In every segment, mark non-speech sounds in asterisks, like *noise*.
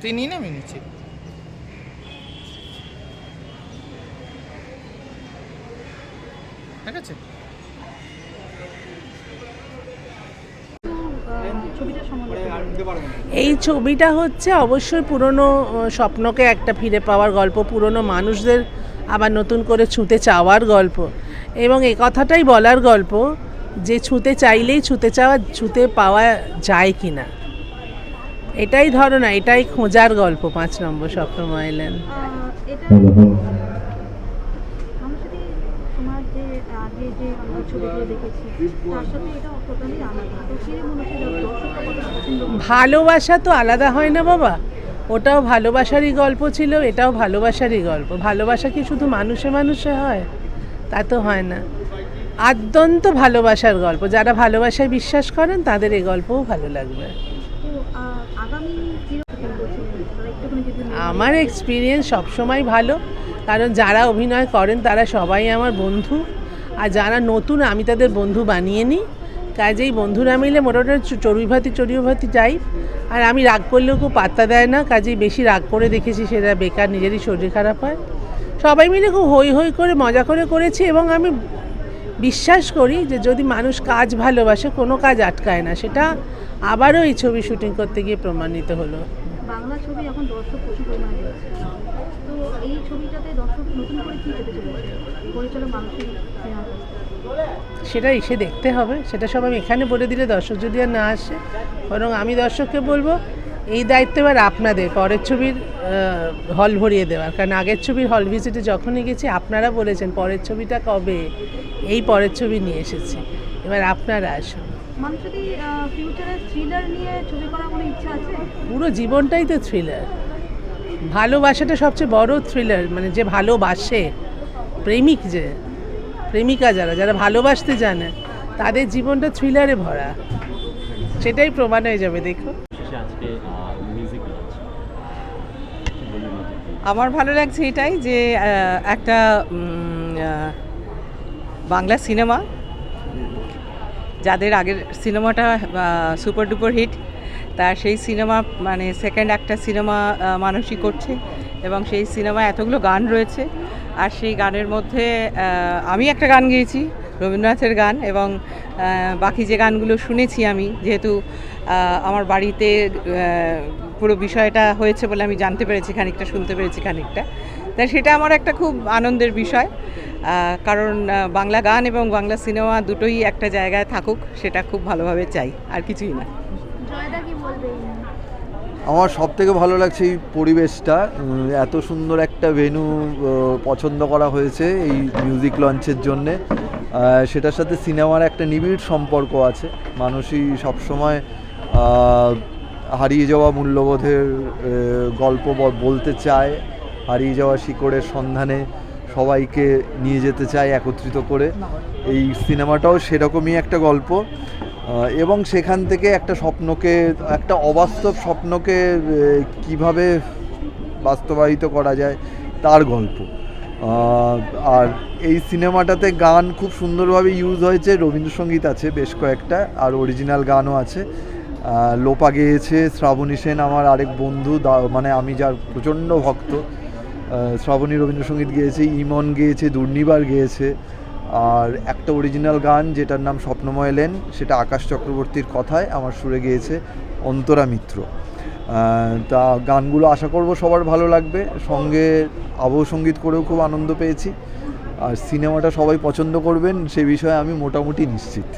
তুই নিয়ে নামি ঠিক আছে এই ছবিটা হচ্ছে অবশ্যই পুরনো স্বপ্নকে একটা ফিরে পাওয়ার গল্প, পুরনো মানুষদের আবার নতুন করে ছুঁতে চাওয়ার গল্প। এবং এই কথাটাই বলার গল্প যে ছুঁতে চাইলেই ছুঁতে চাওয়া, ছুঁতে পাওয়া যায় কি না এটাই ধরো না এটাই খোঁজার গল্প পাঁচ নম্বর লেন পছন্দ করবে? ভালোবাসা তো আলাদা হয় না বাবা। ওটাও ভালোবাসারই গল্প ছিল এটাও ভালোবাসারই গল্প। ভালোবাসা কি শুধু মানুষে মানুষে হয়? তা তো হয় না। আদ্যন্ত ভালোবাসার গল্প। যারা ভালোবাসায় বিশ্বাস করেন তাদের এই গল্পও ভালো লাগবে। আমার এক্সপিরিয়েন্স সবসময় ভালো, কারণ যারা অভিনয় করেন তারা সবাই আমার বন্ধু। আর যারা নতুন, আমি তাদের বন্ধু বানিয়ে নিই। কাজেই বন্ধুরা মিলে মোটামুটি চড়ুইভাতি চড়ুইভাতি যাই। আর আমি রাগ করলেও কেউ পাত্তা দেয় না, কাজেই বেশি রাগ করে দেখেছি সেটা বেকার, নিজেরই শরীর খারাপ হয়। সবাই মিলে খুব হই হই করে, মজা করে করেছি এবং আমি বিশ্বাস করি যে যদি মানুষ কাজ ভালোবাসে কোনো কাজ আটকায় না। সেটা আবারও এই ছবি শুটিং করতে গিয়ে প্রমাণিত হলো। বাংলা ছবি এখন দর্শক প্রচুর পরিমাণে তো এই ছবিটাতে দর্শক নতুন করে কি পেতে চলেছে? পরিচালক মানুষের সেটা এসে দেখতে হবে। সেটা সব আমি এখানে বলে দিলে দর্শক যদি আর না আসে বরং আমি দর্শককে বলব এই দায়িত্ব এবার আপনাদের পরের ছবির হল ভরিয়ে দেওয়ার। কারণ আগের ছবির হল ভিজিটে যখনই গেছি আপনারা বলেছেন পরের ছবিটা কবে? এই পরের ছবি নিয়ে এসেছি। এবার আপনারা আসুন। পুরো জীবনটাই তো থ্রিলার ভালোবাসাটা সবচেয়ে বড় থ্রিলার মানে যে ভালোবাসে প্রেমিক যে প্রেমিকা যারা যারা ভালোবাসতে জানে তাদের জীবনটা থ্রিলারে ভরা। সেটাই প্রমাণ হয়ে যাবে দেখো আমার ভালো লাগছে এটাই যে একটা বাংলা সিনেমা, যাদের আগের সিনেমাটা সুপার ডুপার হিট তার সেই সিনেমা মানে সেকেন্ড একটা সিনেমা মানুষই করছে এবং সেই সিনেমা এতগুলো গান রয়েছে। আর সেই গানের মধ্যে আমি একটা গান গেয়েছি রবীন্দ্রনাথের গান এবং বাকি যে গানগুলো শুনেছি আমি যেহেতু আমার বাড়িতে পুরো বিষয়টা হয়েছে বলে আমি জানতে পেরেছি খানিকটা শুনতে পেরেছি খানিকটা। তাই সেটা আমার একটা খুব আনন্দের বিষয় কারণ বাংলা গান এবং বাংলা সিনেমা দুটোই একটা জায়গায় থাকুক সেটা খুব ভালোভাবে চাই আর কিছুই না। জয়দা কি বলবে? আমার সব থেকে ভালো লাগছে এই পরিবেশটা এত সুন্দর একটা ভেনু পছন্দ করা হয়েছে এই মিউজিক লঞ্চের জন্যে। সেটার সাথে সিনেমার একটা নিবিড় সম্পর্ক আছে। মানুষই সবসময় হারিয়ে যাওয়া মূল্যবোধের গল্প বলতে চায়। হারিয়ে যাওয়া শিকড়ের সন্ধানে সবাইকে নিয়ে যেতে চায় একত্রিত করে। এই সিনেমাটাও সেরকমই একটা গল্প। এবং সেখান থেকে একটা স্বপ্নকে, একটা অবাস্তব স্বপ্নকে কীভাবে বাস্তবায়িত করা যায়, তার গল্প। আর এই সিনেমাটাতে গান খুব সুন্দরভাবে ইউজ হয়েছে। রবীন্দ্রসঙ্গীত আছে বেশ কয়েকটা, আর অরিজিনাল গানও আছে। লোপা গেয়েছে, শ্রাবণী সেন আমার আরেক বন্ধু মানে আমি যার প্রচণ্ড ভক্ত। শ্রাবণী রবীন্দ্রসঙ্গীত গেয়েছে, ইমন গেয়েছে, দুর্নিবার গেয়েছে। আর একটা অরিজিনাল গান যেটার নাম স্বপ্নময় লেন, সেটা আকাশ চক্রবর্তীর কথায় আমার সুরে গেয়েছে, অন্তরা মিত্র। তা গানগুলো আশা করব সবার ভালো লাগবে। সঙ্গে আবহ সংগীত করেও খুব আনন্দ পেয়েছি। আর সিনেমাটা সবাই পছন্দ করবেন সে বিষয়ে আমি মোটামুটি নিশ্চিত।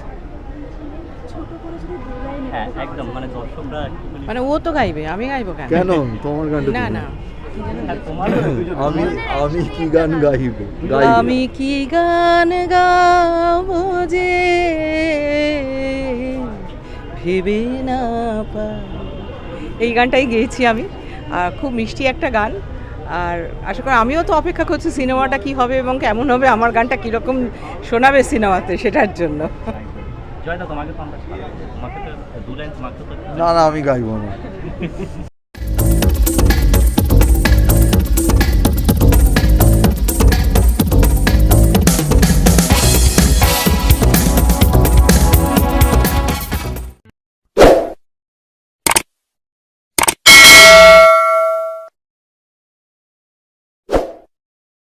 হ্যাঁ একদম মানে মানে ও তো গাইবে আমি গাইবো কেন? কেন? তোমার গানটা না না। হ্যাঁ, তোমার আমি আমি কি গান গাইব? গাইব। আমি কি গান গাবো যে ভেবে না পাই। এই গানটাই গেয়েছি আমি। আর খুব মিষ্টি একটা গান। আর আশা করি আমিও তো অপেক্ষা করছি সিনেমাটা কি হবে এবং কেমন হবে আমার গানটা কীরকম শোনাবে সিনেমাতে সেটার জন্য। না না আমি গাইব না। *laughs*